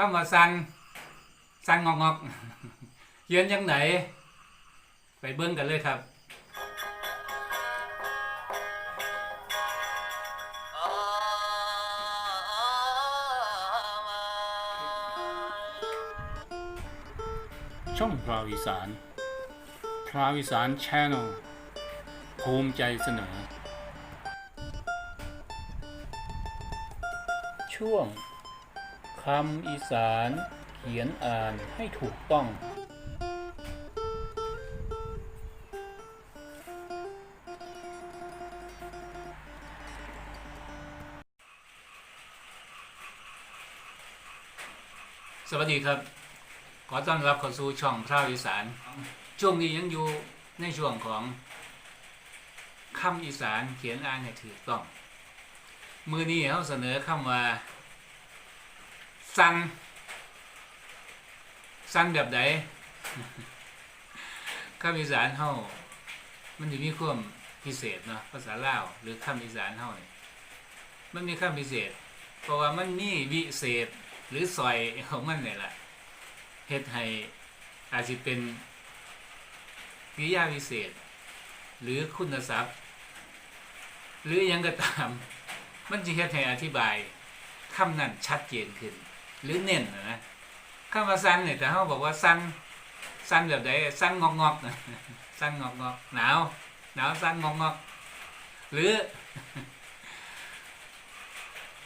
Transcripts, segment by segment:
คำว่าสันสันงอกงอกเขียนยังไหน ไปเบิ้งกันเลยครับช่องพราวอีสาน พราวอีสานชนลภูมิใจเสนอ ช่วง คำอีสานเขียนอ่านให้ถูกต้อง สวัสดีครับ ขอต้อนรับเข้าสู่ช่องพระอีสาน ช่วงนี้ยังอยู่ในช่วงของคำอีสานเขียนอ่านให้ถูกต้อง มือนี้เขาเสนอคำว่า สันสันแบบไหนคำอีสานเขามันจะมีความพิเศษเนาะภาษาลาวหรือคำอีสานเขาเนี่ยมันมีคำพิเศษ เพราะว่ามันมีวิเศษหรือซอยของมันเนี่ยแหละเฮ็ดให้อาจจะเป็นกิริยาวิเศษ หรือคุณทรัพย์ หรือยังก็ตาม มันจะเฮ็ดให้อธิบายคำนั้นชัดเจนขึ้น หรือเน้นนะคำว่าสั้นเนี่ยแต่เขาบอกว่าสั้นสั้นแบบใดสั้นงอกงอกๆนะสั้นงอกงอกหนาวหนาวสั้นงอกงอกหรือ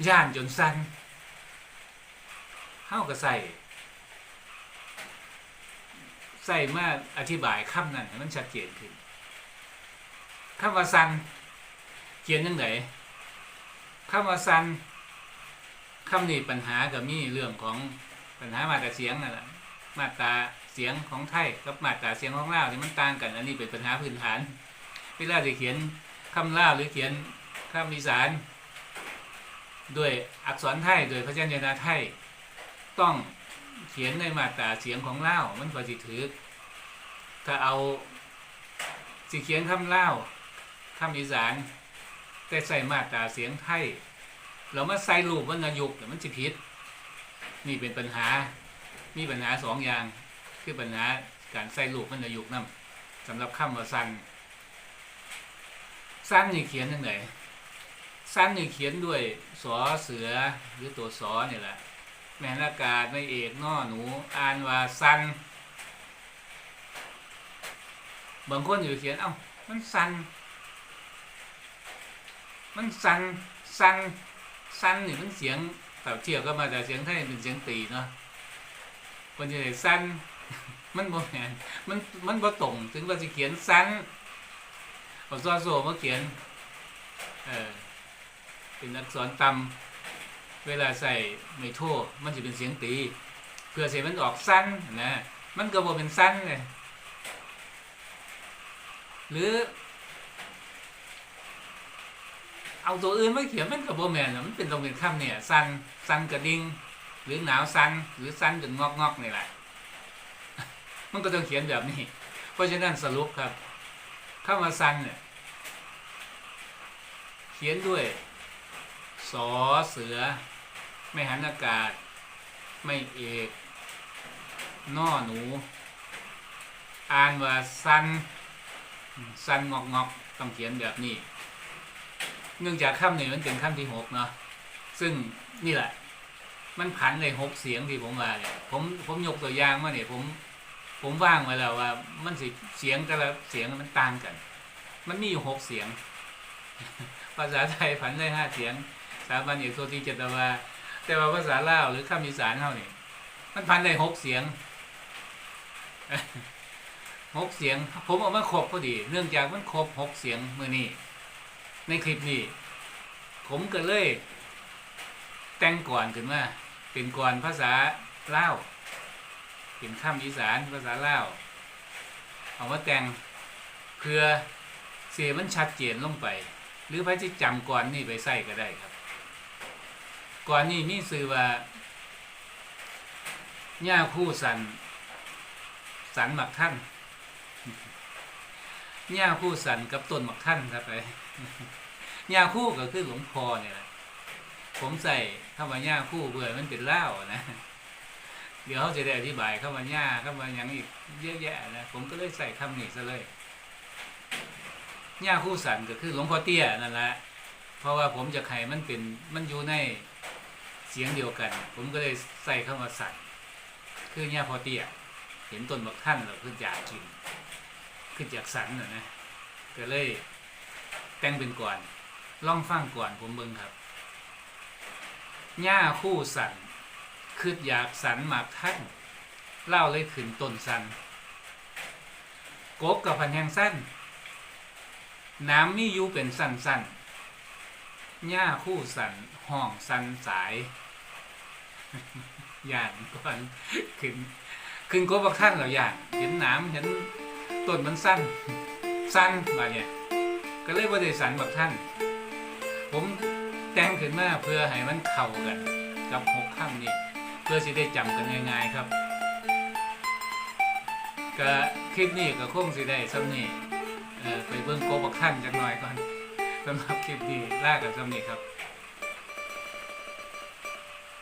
ย่านจนสั้นเฮาก็ใส่ใส่มาอธิบายคำนั้นให้มันชัดเจนขึ้นคำว่าสันเขียนยังไงคำว่าสัน คำนี้ปัญหาก็มีเรื่องของปัญหามาตราเสียงนั่นแหละมาตราเสียงของไทยกับมาตราเสียงของลาวนี่มันต่างกัน อันนี้เป็นปัญหาพื้นฐานเวลาจะเขียนคำลาวหรือเขียนคำอีสานด้วยอักษรไทยโดยพยัญชนะไทยต้องเขียนในมาตราเสียงของเล่าวมันก็สิถือถ้าเอาสิเขียนคำเล่าวคำอีสานแต่ใส่มาตราเสียงไทย เรามาใส่รูปวรรณยุกต์เนี่ยมันจะผิด นี่เป็นปัญหา มีปัญหาสองอย่าง คือปัญหาการใส่รูปวรรณยุกนั่นสำหรับคำว่าสั้นสั้นนี่เขียนยังไงสั้นนี่เขียนด้วยสอเสือหรือตัวสอเนี่ยแหละแม่นากาศไม่เอกนอหนู อ่านว่าสั้นบางคนอยู่เขียนเอ้ามันสั้นมันสั้นสั้น สันนี่มันเสียงแบบเทียบก็มาจากเสียงไทยเป็นเสียงตีเนาะคนจะเห็นสันมันบ่แมนมันมันบ่ตรงถึงว่าจะเขียนสั้นเอาซอโซมาเขียนเออเป็นอักษรต่ำเวลาใส่ไม่โทมันจะเป็นเสียงตี เพื่อเสียงมันออกสั้นนะมันก็บ่เป็นสั้นเลยหรือ เอาตัวอื่นมาเขียนมันก็บ่แม่นมันเป็นตรงเป็นคำเนี่ยสั้นสั้นกระดิ่งหรือหนาวสั้นหรือสั้นจนงอกงอกนี่แหละมันก็ต้องเขียนแบบนี้ เพราะฉะนั้นสรุปครับคำว่าสั้นเนี่ยเขียนด้วยสอเสือ ไม่หันอากาศ ไม่เอกนอหนู อ่านว่าสันสันงอกงอกต้องเขียนแบบนี้ เนื่องจากคำนี้มันเป็นคำที่หกเนาะซึ่งนี่แหละ มันผันเลยหกเสียงที่ผมว่าเนี่ยผมผมยกตัวอย่างมาเนี่ยผมผมว่างไว้แล้วว่า มันสิเสียงแต่ละเสียงมันต่างกัน มันมีอยู่หกเสียง ภาษาไทยผันได้ห้าเสียงสถาบันเอกโซติเจตวาแต่ว่าภาษาลาวหรือคำอีสานเท่านี่มันพันได้หกเสียงหกเสียง ผมเอามาครบพอดี เนื่องจากมันครบหกเสียงมือนี้ ในคลิปนี้ ผมก็เลย แต่งก่อนขึ้นมาเป็นก่อนภาษาเล่าเป็นคำอีสานภาษาเล่าเอามาแต่งเพื่อเสียมันชัดเจนลงไป หรือพระที่จำก่อนนี่ไปใส่ก็ได้ครับ ก่อนนี่มีสื่อว่าหญ้าคู่สัน สันหมักท่าน หญ้าคู่สันกับต้นมักท่นครับไปหญ้าคู่ก็คือหลวงพ่อเนี่ยแหละผมใส่คำว่าหญ้าคู่เบื่อมันเป็นเหล้านะ เดี๋ยวเขาจะได้อธิบายเข้ามาหญ้าเข้ามาหยังอีกเยอะแยะนะผมก็เลยใส่คำนี้ซะเลยหญ้าคู่สันก็คือหลวงพ่อเตี้ยนั่นแหละเพราะว่าผมจะไขมันเป็นมันอยู่ในเสียงเดียวกัน ผมก็เลยใส่เข้ามาสันคือหญ้าพ่อเตี้ยเห็นต้นบักท่นเราขึ้นอยากกิน ขึ้นจากสันน่ะนะก็เลย แต่งเป็นก่อนล่องฟังก่อนผมเบิ่งครับหญ้าคู่สันคืออยากสันหมากท่านเล่าเลยขึ้นต้นสันกบกับพันแหงสั้น น้ำมีอยู่เป็นสันสันหญ้าคู่สันห้องสันสายย่านก่อนขึ้นขึ้นกบบักท่านเราอย่างเห็นน้ำเห็น ต้นมันสั้น สั้นมาเนี่ยก็เลยว่าได้สันบักท่าน ผมแต่งขึ้นมาเพื่อให้มันเข้ากัน กับหกข้ามนี้เพื่อสิได้จำกันง่ายๆครับก็คลิปนี้ก็คงสิได้ซ้ำนี่เอ่อไปเบิ่งโกบบักท่านจักหน่อยก่อนสำหรับคลิปนี้ลากับซ้ำนี่ครับ